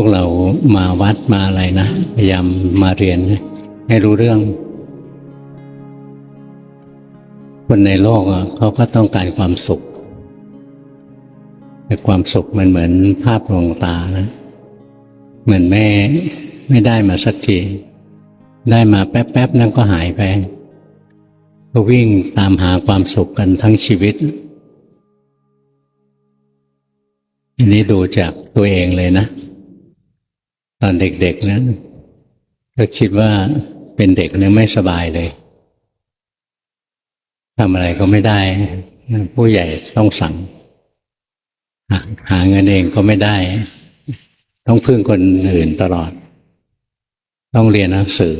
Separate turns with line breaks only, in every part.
วกเรามาวัดมาอะไรนะพยายามมาเรียนให้รู้เรื่อง คนในโลกเขาก็ต้องการความสุขแต่ความสุขมันเหมือนภาพลวงตานะ เหมือนแม่ไม่ได้มาสักทีได้มาแป๊บๆนั่นก็หายไปก็วิ่งตามหาความสุขกันทั้งชีวิต อันนี้ดูจากตัวเองเลยนะ ตอนเด็กๆนะก็คิดว่าเป็นเด็กเนี่ยไม่สบายเลยทำอะไรก็ไม่ได้ ผู้ใหญ่ต้องสั่งหาหาเงินเองก็ไม่ได้ ต้องพึ่งคนอื่นตลอด ต้องเรียนหนังสือ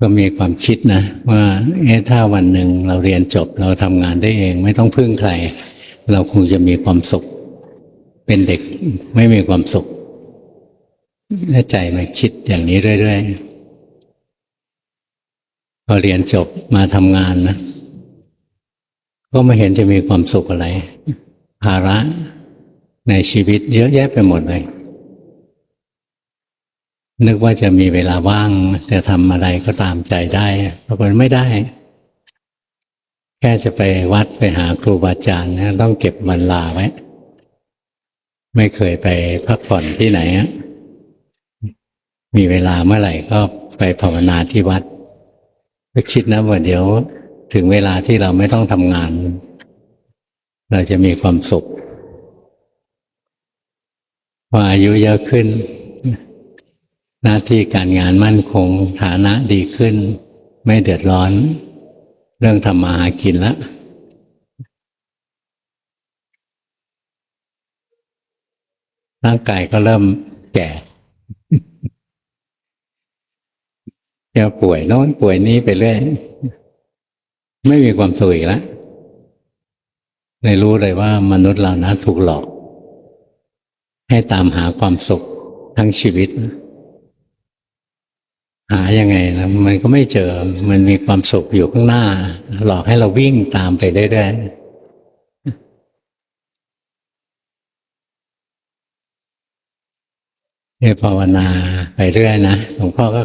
ก็มีความคิดนะ ว่าเอ๊ะถ้าวันหนึ่งเราเรียนจบเราทำงานได้เอง ไม่ต้องพึ่งใคร เราคงจะมีความสุข เป็นเด็กไม่มีความสุข และใจมันคิดอย่างนี้เรื่อยๆ พอเรียนจบมาทำงานนะ ก็ไม่เห็นจะมีความสุขอะไร ภาระในชีวิตเยอะแยะไปหมดเลย นึกว่าจะมีเวลาว่าง จะทำอะไรก็ตามใจได้ปรากฏไม่ได้ แค่จะไปวัดไปหาครูบาอาจารย์นะต้องเก็บวันลาไว้ ไม่เคยไปพักผ่อนที่ไหนอะ มีเวลาเมื่อไหร่ก็ไปภาวนาที่วัดก็คิดนะว่าเดี๋ยวถึงเวลาที่เราไม่ต้องทำงาน เราจะมีความสุขพออายุเยอะขึ้น หน้าที่การงานมั่นคงฐานะดีขึ้น ไม่เดือดร้อน เรื่องทำมาหากินล้วร่างกายก็เริ่มแก่ จะป่วยโน้นป่วยนี้ไปเรื่อยไม่มีความสุขอีกแล้วเลยรู้เลยว่ามนุษย์เรานะถูกหลอก ให้ตามหาความสุขทั้งชีวิต หายังไงนะมันก็ไม่เจอมันมีความสุขอยู่ข้างหน้า หลอกให้เราวิ่งตามไปเรื่อยๆเนี่ยภาวนาไปเรื่อยนะหลวงพ่อก็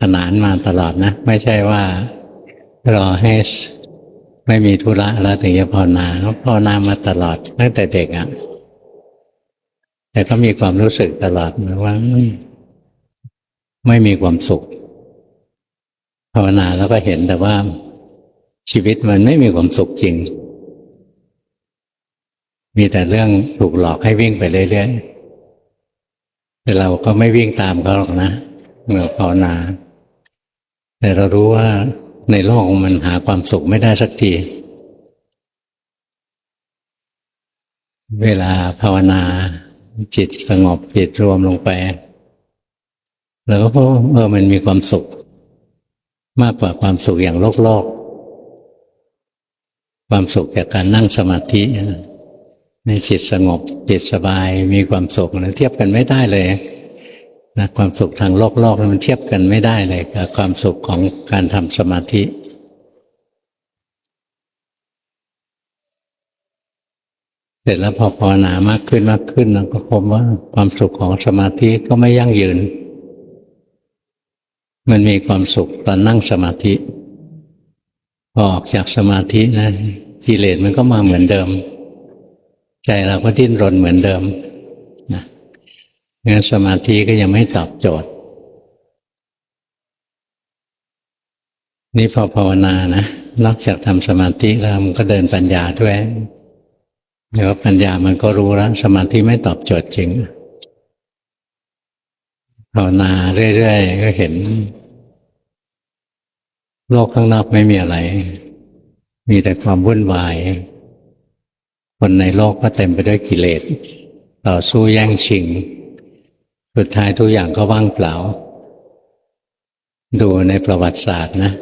ขนานมาตลอดนะ ไม่ใช่ว่ารอให้ไม่มีธุระแล้วถึงจะภาวนาภาวนามาตลอดตั้งแต่เด็กอะ่ะ แต่ก็มีความรู้สึกตลอดว่าไม่มีความสุข ภาวนาแล้วก็เห็นแต่ว่าชีวิตมันไม่มีความสุขจริง มีแต่เรื่องถูกหลอกให้วิ่งไปเรื่อยๆแต่เราก็ไม่วิ่งตามเขาหรอกนะเมื่อภาวนา แต่เรารู้ว่าในโลกมันหาความสุขไม่ได้สักที เวลาภาวนาจิตสงบจิตรวมลงไป แล้วก็เออมันมีความสุข มากกว่าความสุขอย่างโลกโลก ความสุขจากการนั่งสมาธิในจิตสงบจิตสบายมีความสุขนะเทียบกันไม่ได้เลย นะความสุขทางโลกโลกมันเทียบกันไม่ได้เลยกับความสุขของการทำสมาธิ เสร็จแล้วพอภาวนามากขึ้นมากขึ้นเราก็พบว่าความสุขของสมาธิก็ไม่ยั่งยืน มันมีความสุขตอนนั่งสมาธิ พอออกจากสมาธินะกิเลสมันก็มาเหมือนเดิม ใจเราก็ดิ้นรนเหมือนเดิม งั้นสมาธิก็ยังไม่ตอบโจทย์ นี่พอภาวนานะ นอกจากทำสมาธิแล้วมันก็เดินปัญญาด้วยเดี๋ยวปัญญามันก็รู้แล้ว สมาธิไม่ตอบโจทย์จริงภาวนาเรื่อยๆ ก็เห็น โลกข้างนอกไม่มีอะไร มีแต่ความวุ่นวาย คนในโลกก็เต็มไปด้วยกิเลส ต่อสู้แย่งชิง สุดท้ายทุกอย่างก็ว่างเปล่า ดูในประวัติศาสตร์นะ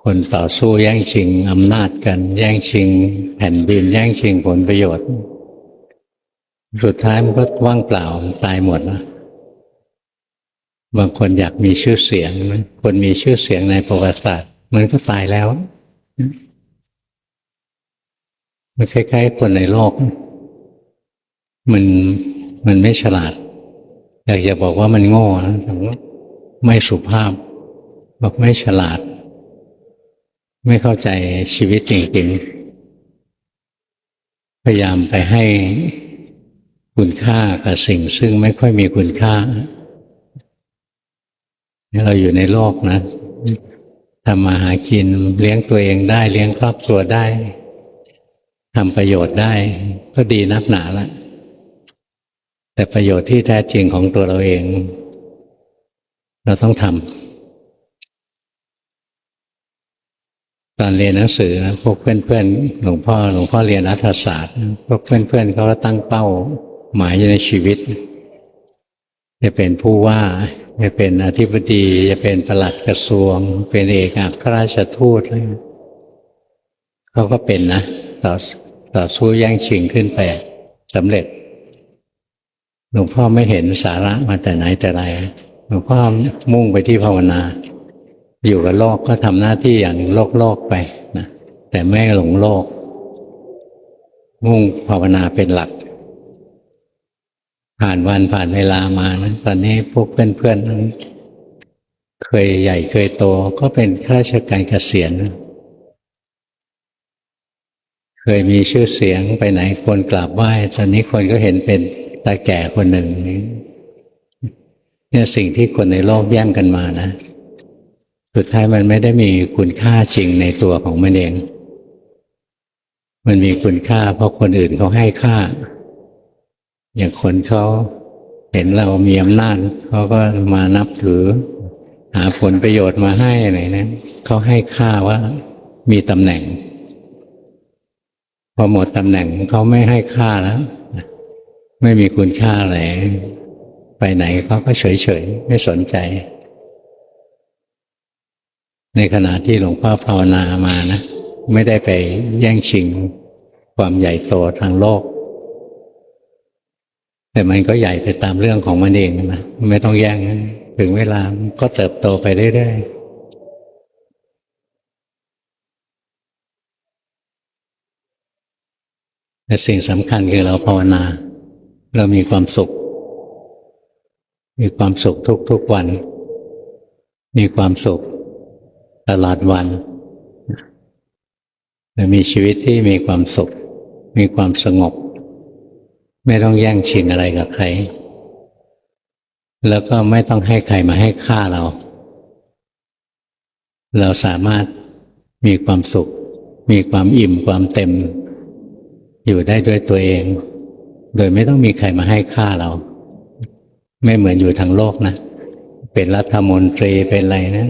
คนต่อสู้แย่งชิงอำนาจกัน แย่งชิง แผ่นดิน แย่งชิงผลประโยชน์ สุดท้ายมันก็ว่างเปล่าตายหมดนะบางคนอยากมีชื่อเสียงคนมีชื่อเสียงในประวัติศาสตร์ มันก็ตายแล้วมันคล้ายๆคนในโลก มันมันไม่ฉลาด อยากจะบอกว่ามันโง่แต่ว่าไม่สุภาพ บอกไม่ฉลาด ไม่เข้าใจชีวิตจริงๆ พยายามไปให้คุณค่ากับสิ่งซึ่งไม่ค่อยมีคุณค่าเราอยู่ในโลกนะทำมาหากินเลี้ยงตัวเองได้ เลี้ยงครอบครัวได้ทำประโยชน์ได้ ก็ดีนักหนาละ แต่ประโยชน์ที่แท้จริงของตัวเราเอง เราต้องทำตอนเรียนหนังสือนะพวกเพื่อนๆหลวงพ่อหลวงพ่อเรียนรัฐศาสตร์ พวกเพื่อนๆเขาก็ตั้งเป้าหมายในชีวิตจะเป็นผู้ว่าจะเป็นอธิบดีจะเป็นประหลัดกระทรวง เป็นเอกอัครราชทูตอะไรเขาก็เป็นนะต่อต่อสู้แย่งชิงขึ้นไปสำเร็จ หลวงพ่อไม่เห็นสาระมาแต่ไหนแต่ไรหลวงพ่อมุ่งไปที่ภาวนา อยู่กับโลกก็ทำหน้าที่อย่างโลกโลกไปนะแต่ไม่หลงโลก มุ่งภาวนาเป็นหลัก ผ่านวันผ่านเวลามานะตอนนี้พวกเพื่อนๆนั้นเคยใหญ่เคยโตก็เป็นข้าราชการเกษียณเคยมีชื่อเสียงไปไหนคนกราบไหว้ตอนนี้คนก็เห็นเป็น ตาแก่คนหนึ่งเนี่ยสิ่งที่คนในโลกแย่งกันมานะ สุดท้ายมันไม่ได้มีคุณค่าจริงในตัวของมันเอง มันมีคุณค่า เพราะคนอื่นเขาให้ค่า อย่างคนเขาเห็นเรามีอำนาจเขาก็มานับถือ หาผลประโยชน์มาให้อะไรนะเขาให้ค่าว่ามีตำแหน่ง พอหมดตำแหน่งเขาไม่ให้ค่าแล้ว ไม่มีคุณค่าอะไร ไปไหนเขาก็เฉยๆ ไม่สนใจ ในขณะที่หลวงพ่อภาวนามานะ ไม่ได้ไปแย่งชิงความใหญ่โตทางโลก แต่มันก็ใหญ่ไปตามเรื่องของมันเองนะ ไม่ต้องแย่ง ถึงเวลาก็เติบโตไปเรื่อยๆแต่สิ่งสำคัญคือเราภาวนา เรามีความสุข มีความสุขทุกๆวัน มีความสุขตลอดวันเรามีชีวิตที่มีความสุข มีความสงบ ไม่ต้องแย่งชิงอะไรกับใคร แล้วก็ไม่ต้องให้ใครมาให้ค่าเรา เราสามารถมีความสุข มีความอิ่มความเต็ม อยู่ได้ด้วยตัวเอง โดยไม่ต้องมีใครมาให้ค่าเรา ไม่เหมือนอยู่ทางโลกนะ เป็นรัฐมนตรีเป็นอะไรนะ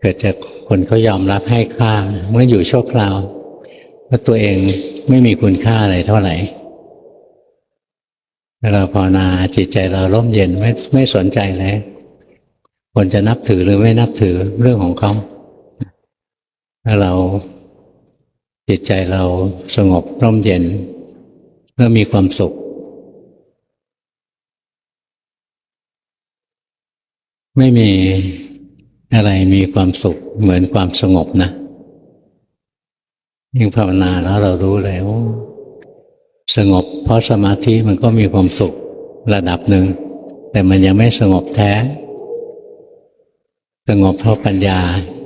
เกิดจากคนเขายอมรับให้ค่า เมื่ออยู่ชั่วคราวว่าตัวเองไม่มีคุณค่าอะไรเท่าไหร่เราภาวนาจิตใจเราร่มเย็นไม่ไม่สนใจเลยคนจะนับถือหรือไม่นับถือเรื่องของเขาถ้าเราจิตใจเราสงบร่มเย็น เมื่อมีความสุข ไม่มีอะไรมีความสุขเหมือนความสงบนะยิ่งภาวนาแล้วเรารู้เลยว่าสงบ เพราะสมาธิมันก็มีความสุขระดับหนึ่ง แต่มันยังไม่สงบแท้ สงบเพราะปัญญา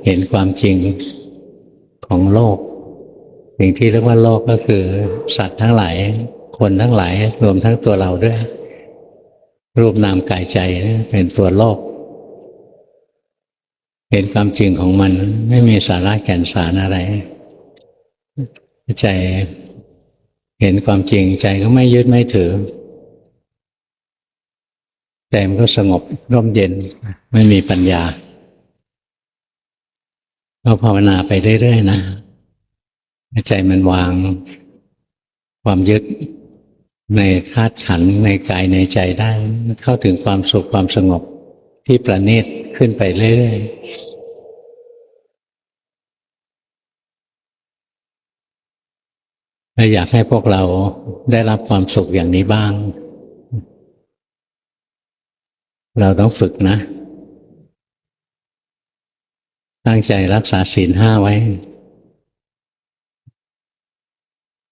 เห็นความจริงของโลก สิ่งที่เรียกว่าโลกก็คือสัตว์ทั้งหลาย คนทั้งหลาย รวมทั้งตัวเราด้วย รูปนามกายใจเป็นตัวโลก เห็นความจริงของมันไม่มีสาระแก่นสารอะไร ใจเห็นความจริงใจก็ไม่ยึดไม่ถือแต่มันก็สงบร่มเย็นไม่มีปัญญาก็ภาวนาไปเรื่อยๆนะใจมันวางความยึด ในคาดขันในกายในใจได้ เข้าถึงความสุขความสงบที่ประณีตขึ้นไปเรื่อยๆอยากให้พวกเราได้รับความสุขอย่างนี้บ้าง เราต้องฝึกนะ ตั้งใจรักษาศีลห้าไว้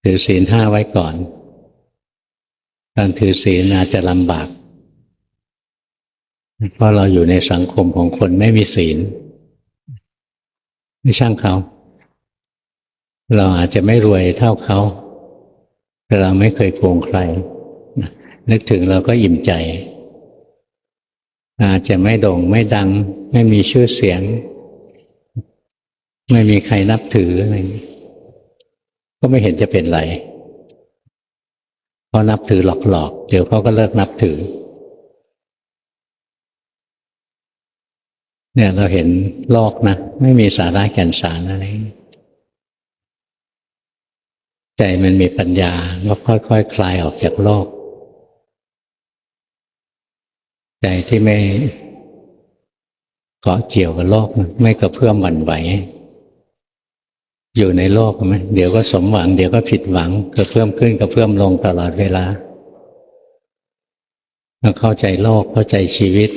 ถือศีลห้าไว้ก่อน การถือศีลอาจจะลำบาก เพราะเราอยู่ในสังคมของคนไม่มีศีล ไม่ช่างเขา เราอาจจะไม่รวยเท่าเขา แต่เราไม่เคยโกงใคร นึกถึงเราก็อิ่มใจ อาจจะไม่โด่งไม่ดัง ไม่มีชื่อเสียง ไม่มีใครนับถืออะไรก็ไม่เห็นจะเป็นไร เพราะนับถือหลอกๆ เดี๋ยวเขาก็เลิกนับถือ เนี่ยเราเห็นโลกนะ ไม่มีสาระแก่นสารอะไร ใจมันมีปัญญาก็ค่อยๆคคลายออกจากโลก ใจที่ไม่เกาะเกี่ยวกับโลก ไม่กระเพื่อมหวั่นไหว อยู่ในโลกไหมเดี๋ยวก็สมหวัง เดี๋ยวก็ผิดหวังกระเพื่มขึ้นกระเพื่มลงตลอดเวลาเราเข้าใจโลกเข้าใจชีวิต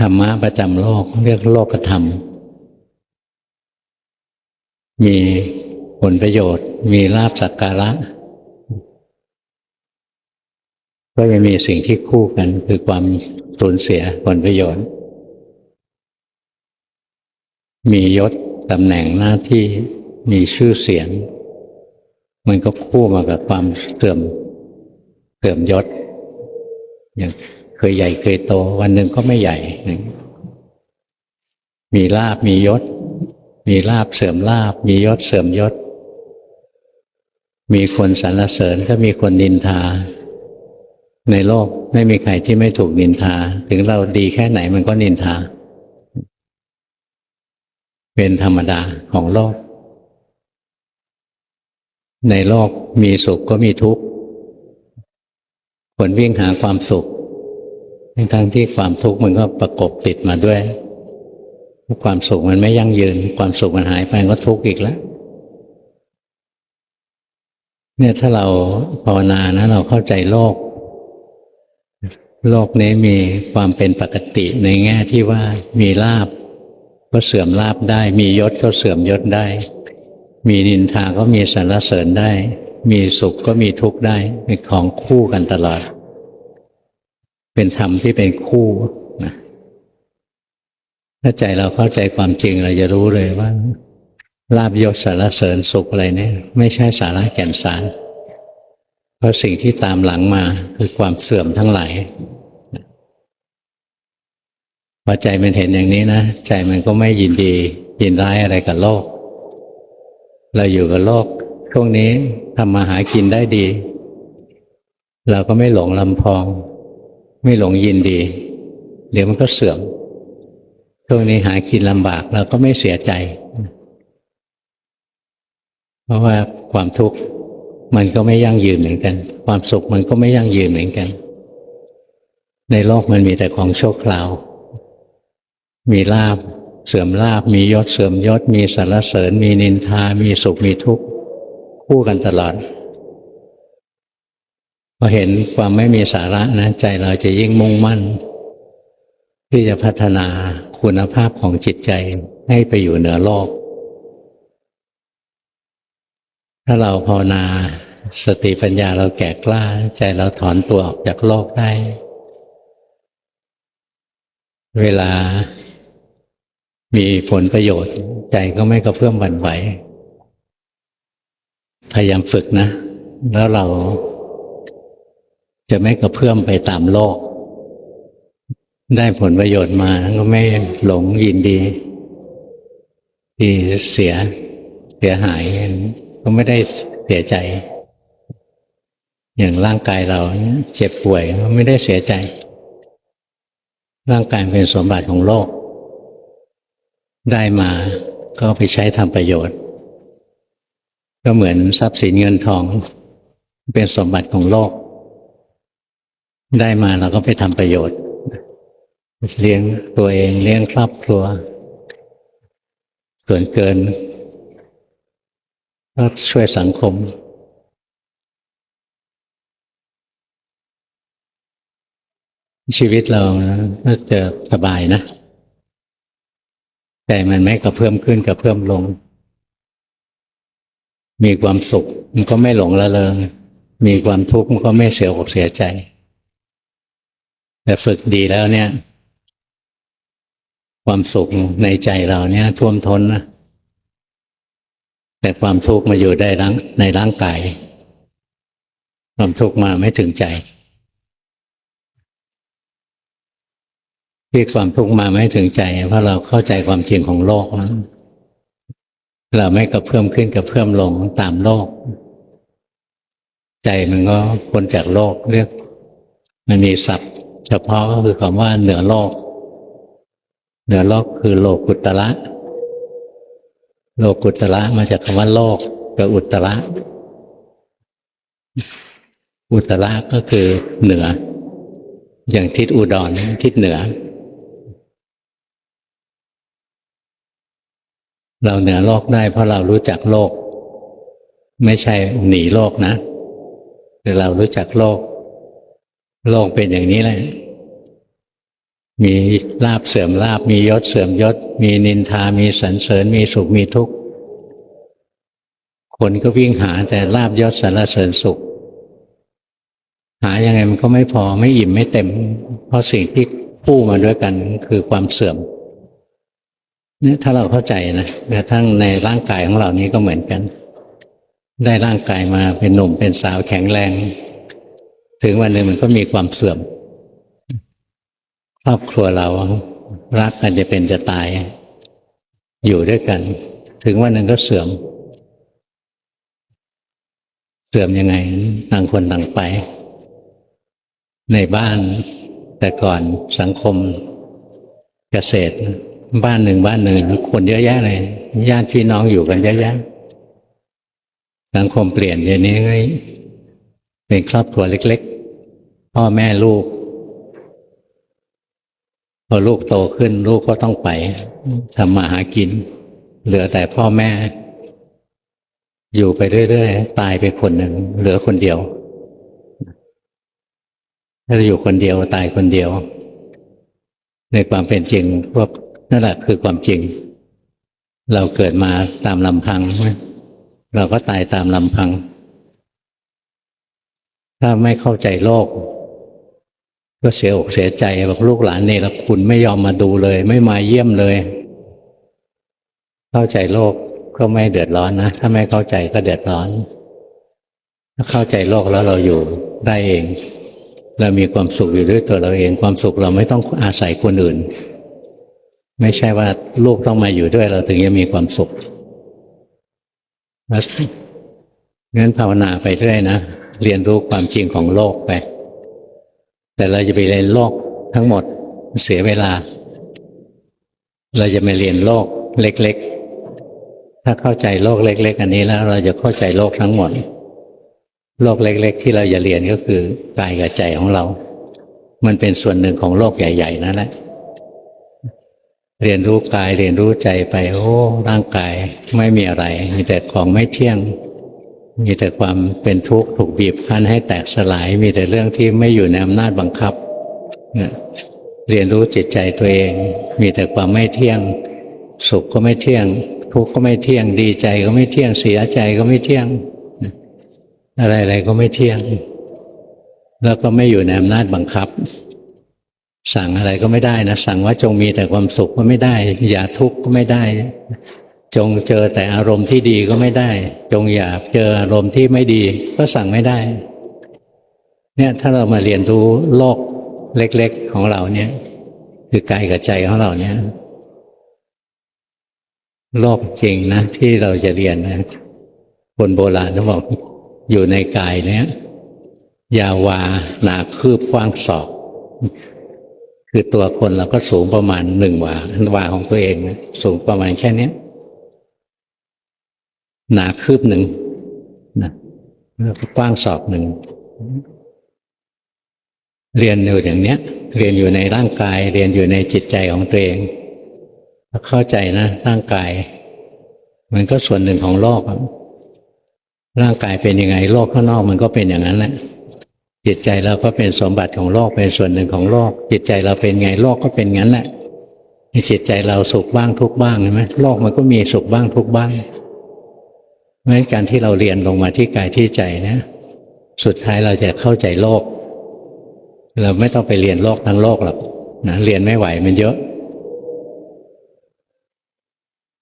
ธรรมะประจำโลกเรียกโลกธรรม มีผลประโยชน์ มีลาบสักการะ ก็จะมีสิ่งที่คู่กันคือความสูญเสียผลประโยชน์ มียศตำแหน่งหน้าที่มีชื่อเสียง มันก็คู่มากับความเสื่อมเสื่อมยศอย่างเคยใหญ่เคยโต วันหนึ่งก็ไม่ใหญ่ มีลาบมียศ มีลาบเสื่อมลาบ มียศเสื่อมยศ มีคนสรรเสริญก็มีคนนินทา ในโลกไม่มีใครที่ไม่ถูกนินทา ถึงเราดีแค่ไหนมันก็นินทา เป็นธรรมดาของโลก ในโลกมีสุขก็มีทุกข์คนวิ่งหาความสุขทั้งที่ความทุกข์มันก็ประกบติดมาด้วย ความสุขมันไม่ยั่งยืน ความสุขมันหายไปก็ทุกข์อีกแล้วเนี่ยถ้าเราภาวนานะ เราเข้าใจโลก โลกนี้มีความเป็นปกติในแง่ที่ว่ามีลาบ ก็เสื่อมลาบได้ มียศก็เสื่อมยศได้ มีนินทาก็มีสรรเสริญได้ มีสุขก็มีทุกข์ได้เป็นของคู่กันตลอด เป็นธรรมที่เป็นคู่นะถ้าใจเราเข้าใจความจริงเราจะรู้เลยว่าลาบยศสารเสริญสุขอะไรเนี่ยไม่ใช่สาระแก่นสาร เพราะสิ่งที่ตามหลังมาคือความเสื่อมทั้งหลาย พอใจมันเห็นอย่างนี้นะใจมันก็ไม่ยินดี ยินร้ายอะไรกับโลก เราอยู่กับโลกช่วงนี้ทำมาหากินได้ดี เราก็ไม่หลงลำพอง ไม่หลงยินดี เดี๋ยวมันก็เสื่อมช่วงนี้หากินลำบากเราก็ไม่เสียใจ เพราะว่าความทุกข์มันก็ไม่ยั่งยืนเหมือนกัน ความสุขมันก็ไม่ยั่งยืนเหมือนกัน ในโลกมันมีแต่ของโชั่วคราว มีลาบเสื่อมลาบมียศเสื่อมยศ มีสรรเสริญ มีนินทา มีสุขมีทุกข์คู่กันตลอดพอเห็นความไม่มีสาระนะใจเราจะยิ่งมุ่งมั่น ที่จะพัฒนาคุณภาพของจิตใจให้ไปอยู่เหนือโลก ถ้าเราภาวนาสติปัญญาเราแก่กล้า ใจเราถอนตัวออกจากโลกได้ เวลา มีผลประโยชน์ ใจก็ไม่กระเพื่อมหวั่นไหวพยายามฝึกนะ แล้วเราจะไม่กระเพื่อมไปตามโลก ได้ผลประโยชน์มาก็ไม่หลงยินดีที่เสียเสียหายก็ไม่ได้เสียใจ อย่างร่างกายเราเจ็บป่วยก็ไม่ได้เสียใจ ร่างกายเป็นสมบัติของโลก ได้มาก็ไปใช้ทำประโยชน์ ก็เหมือนทรัพย์สินเงินทอง เป็นสมบัติของโลก ได้มาเราก็ไปทำประโยชน์ เลี้ยงตัวเองเลี้ยงครอบครัว ส่วนเกินก็ช่วยสังคม ชีวิตเราก็จะสบายนะ แต่มันไม่กระเพิ่มขึ้นกระเพิ่มลง มีความสุขมันก็ไม่หลงละเลงมีความทุกข์มันก็ไม่เสียอกเสียใจ แต่ฝึกดีแล้วเนี่ย ความสุขในใจเราเนี่ย ท่วมท้นนะแต่ความทุกข์มาอยู่ได้ในร่างกายความทุกข์มาไม่ถึงใจ ที่ความทุกข์มาไม่ถึงใจ เพราะเราเข้าใจความจริงของโลกนะเราไม่กระเพื่มขึ้นกระเพื่มลงตามโลก ใจมันก็พ้นจากโลกเรียก มันมีศัพท์ เฉพาะก็คือคำว่าเหนือโลก เหนือโลกคือโลกุตระโลกุตระมาจากคำว่าโลกกับอุตระอุตระก็คือเหนือ อย่างทิศอุดรทิศเหนือ เราเหนือโลกได้เพราะเรารู้จักโลก ไม่ใช่หนีโลกนะแต่เรารู้จักโลก โลกเป็นอย่างนี้แหละมีลาบเสื่อมลาบมียศเสื่อมยศ มีนินทามีสรรเสริญ มีสุขมีทุกข์คนก็วิ่งหาแต่ลาบยศสรรเสริญสุข หายังไงมันก็ไม่พอไม่อิ่มไม่เต็ม เพราะสิ่งที่คู่มาด้วยกันคือความเสื่อม เนี่ยถ้าเราเข้าใจนะกระทั่งในร่างกายของเรานี้ก็เหมือนกัน ได้ร่างกายมาเป็นหนุ่มเป็นสาวแข็งแรง ถึงวันหนึ่งมันก็มีความเสื่อมครอบครัวเรารักกันจะเป็นจะตาย อยู่ด้วยกัน ถึงวันหนึ่งก็เสื่อม เสื่อมยังไงต่างคนต่างไป ในบ้านแต่ก่อนสังคมเกษตร บ้านหนึ่งบ้านหนึ่งคนเยอะแยะเลยญาติพี่น้องอยู่กันเยอะแยะสังคมเปลี่ยนเดี๋ยวนี้ก็เป็นครอบครัวเล็ก ๆ พ่อแม่ลูก พอลูกโตขึ้น ลูกก็ต้องไปทำมาหากิน เหลือแต่พ่อแม่ อยู่ไปเรื่อยๆตายไปคนหนึ่งเหลือคนเดียว ถ้าอยู่คนเดียวตายคนเดียว ในความเป็นจริงพวก นั่นแหละคือความจริง เราเกิดมาตามลำพัง เราก็ตายตามลำพัง ถ้าไม่เข้าใจโลก ก็เสียอกเสียใจบอกลูกหลานเนรคุณไม่ยอมมาดูเลย ไม่มาเยี่ยมเลย เข้าใจโลกก็ไม่เดือดร้อนนะ ถ้าไม่เข้าใจก็เดือดร้อน ถ้าเข้าใจโลกแล้วเราอยู่ได้เอง เรามีความสุขอยู่ด้วยตัวเราเอง ความสุขเราไม่ต้องอาศัยคนอื่น ไม่ใช่ว่าลูกต้องมาอยู่ด้วยเราถึงจะมีความสุขงั้นภาวนาไปเรื่อยนะ เรียนรู้ความจริงของโลกไป แต่เราจะไปเรียนโลกทั้งหมดเสียเวลา เราจะมาเรียนโลกเล็ก ๆ ถ้าเข้าใจโลกเล็ก ๆ อันนี้แล้ว เราจะเข้าใจโลกทั้งหมด โลกเล็ก ๆ ที่เราจะเรียนก็คือกายกับใจของเรา มันเป็นส่วนหนึ่งของโลกใหญ่ ๆ นั่นแหละ เรียนรู้กายเรียนรู้ใจไป โอ้ร่างกายไม่มีอะไร มีแต่ของไม่เที่ยง มีแต่ความเป็นทุกข์ถูกบีบคั้นให้แตกสลาย มีแต่เรื่องที่ไม่อยู่ในอำนาจบังคับเนี่ยเรียนรู้จิตใจตัวเอง มีแต่ความไม่เที่ยง สุขก็ไม่เที่ยง ทุกข์ก็ไม่เที่ยง ดีใจก็ไม่เที่ยงเสียใจก็ไม่เที่ยง อะไรๆก็ไม่เที่ยง แล้วก็ไม่อยู่ในอำนาจบังคับ สั่งอะไรก็ไม่ได้นะสั่งว่าจงมีแต่ความสุขก็ไม่ได้ อย่าทุกข์ก็ไม่ได้ จงเจอแต่อารมณ์ที่ดีก็ไม่ได้ จงอย่าเจออารมณ์ที่ไม่ดี ก็สั่งไม่ได้ เนี่ยถ้าเรามาเรียนรู้โลกเล็ก ๆ ของเราเนี่ย คือกายกับใจของเราเนี่ย โลกจริงนะ ที่เราจะเรียนนะคนโบราณเขาบอกอยู่ในกายเนี้ยยาวาหนาคืบกว้างศอก คือตัวคนเราก็สูงประมาณหนึ่งวาวาของตัวเองนะสูงประมาณแค่นี้หนาคืบหนึ่งนะแล้วก็กว้างศอกหนึ่ง เรียนอยู่อย่างเนี้ย เรียนอยู่ในร่างกาย เรียนอยู่ในจิตใจของตัวเองเข้าใจนะร่างกาย มันก็ส่วนหนึ่งของโลกร่างกายเป็นยังไงโลกข้างนอกมันก็เป็นอย่างนั้นแหละ จิตใจเราก็เป็นสมบัติของโลกเป็นส่วนหนึ่งของโลก จิตใจเราเป็นไงโลกก็เป็นงั้นแหละจิตใจเราสุขบ้างทุกบ้างใช่ไหมโลกมันก็มีสุขบ้างทุกบ้างเพราะฉะนั้นการที่เราเรียนลงมาที่กายที่ใจนะสุดท้ายเราจะเข้าใจโลก เราไม่ต้องไปเรียนโลกทั้งโลกหรอกนะเรียนไม่ไหวมันเยอะ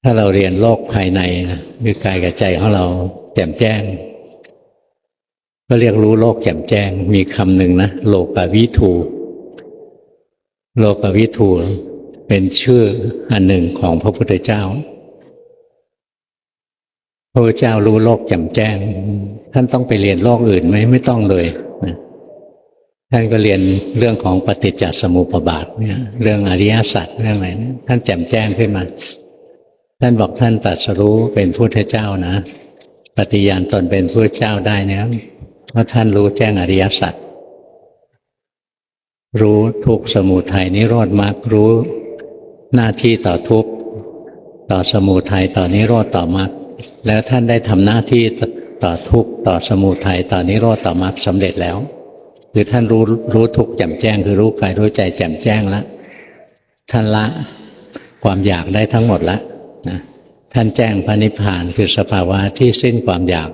ถ้าเราเรียนโลกภายในนะคือกายกับใจของเราแจ่มแจ้ง ก็เรียกรู้โลกแจ่มแจ้ง มีคำหนึ่งนะโลกวิทูโลกวิทูเป็นชื่ออันหนึ่งของพระพุทธเจ้า พระพุทธเจ้ารู้โลกแจ่มแจ้ง ท่านต้องไปเรียนโลกอื่นไหมไม่ต้องเลยนะท่านก็เรียนเรื่องของปฏิจจสมุปบาทเนี่ยเรื่องอริยสัจเรื่องอะไรท่านแจ่มแจ้งขึ้นมา ท่านบอกท่านตรัสรู้เป็นพุทธเจ้านะ ปฏิญาณตนเป็นพระเจ้าได้เนี่ย เพราะท่านรู้แจ้งอริยสัจรู้ทุกสมุทัยนิโรธมรรครู้หน้าที่ต่อทุกต่อสมุทัยต่อนิโรธต่อมรรคแล้วท่านได้ทำหน้าที่ต่อทุกต่อสมุทัยต่อนิโรธต่อมรรคสำเร็จแล้ว คือท่านรู้รู้ทุกแจ่มแจ้ง คือรู้กายรู้ใจแจ่มแจ้งแล้วท่านละความอยากได้ทั้งหมดแล้วนะท่านแจ้งพระนิพพานคือสภาวะที่สิ้นความอยาก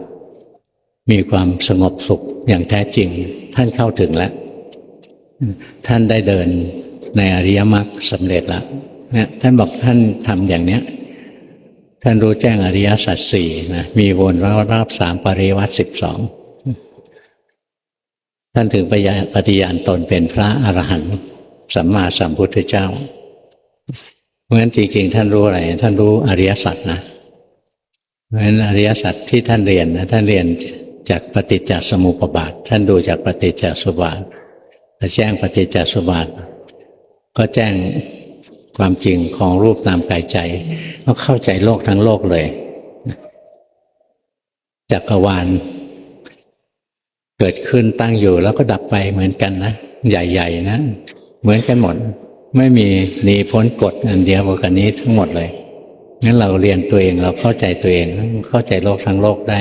มีความสงบสุขอย่างแท้จริง ท่านเข้าถึงแล้ว ท่านได้เดินในอริยมรรคสำเร็จแล้วเนี่ยท่านบอกท่านทำอย่างเนี้ยท่านรู้แจ้งอริยสัจสี่นะมีวนรอบรอบสามปริวัติสิบสองท่านถึงปปฏิญาณตนเป็นพระอรหันต์สัมมาสัมพุทธเจ้า เพราะฉะนั้นจริงๆ ท่านรู้อะไร ท่านรู้อริยสัจนะเพราะฉะนั้นอริยสัจที่ท่านเรียนนะท่านเรียน จากปฏิจจสมุปบาท ท่านดูจากปฏิจจสมุปบาทพอแจ้งปฏิจจสมุปบาท ก็แจ้งความจริงของรูปตามกายใจก็เข้าใจโลกทั้งโลกเลยจักรวาลเกิดขึ้นตั้งอยู่แล้วก็ดับไปเหมือนกันนะใหญ่ ๆนะเหมือนกันหมด ไม่มีหนีพ้นกฎอันเดียวกันนี้ทั้งหมดเลยงั้นเราเรียนตัวเองเราเข้าใจตัวเอง เข้าใจโลกทั้งโลกได้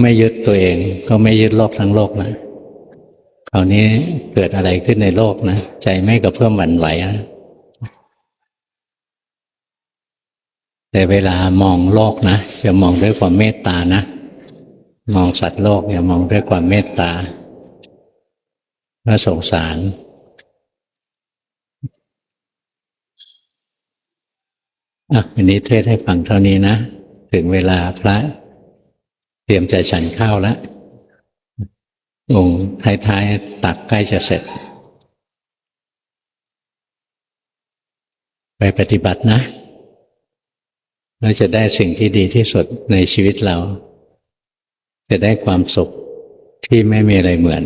ไม่ยึดตัวเอง ก็ไม่ยึดโลกทั้งโลกนะคราวนี้เกิดอะไรขึ้นในโลกนะใจไม่กระเพื่อมหวั่นไหวนะแต่เวลามองโลกนะอย่ามองด้วยความเมตตานะมองสัตว์โลกอย่ามองด้วยความเมตตาและสงสาร อะวันนี้เทศให้ฟังเท่านี้นะ ถึงเวลาพระ เตรียมจะฉันข้าวแล้วองค์ท้ายๆตักใกล้จะเสร็จ ไปปฏิบัตินะ เราจะได้สิ่งที่ดีที่สุดในชีวิตเรา จะได้ความสุขที่ไม่มีอะไรเหมือน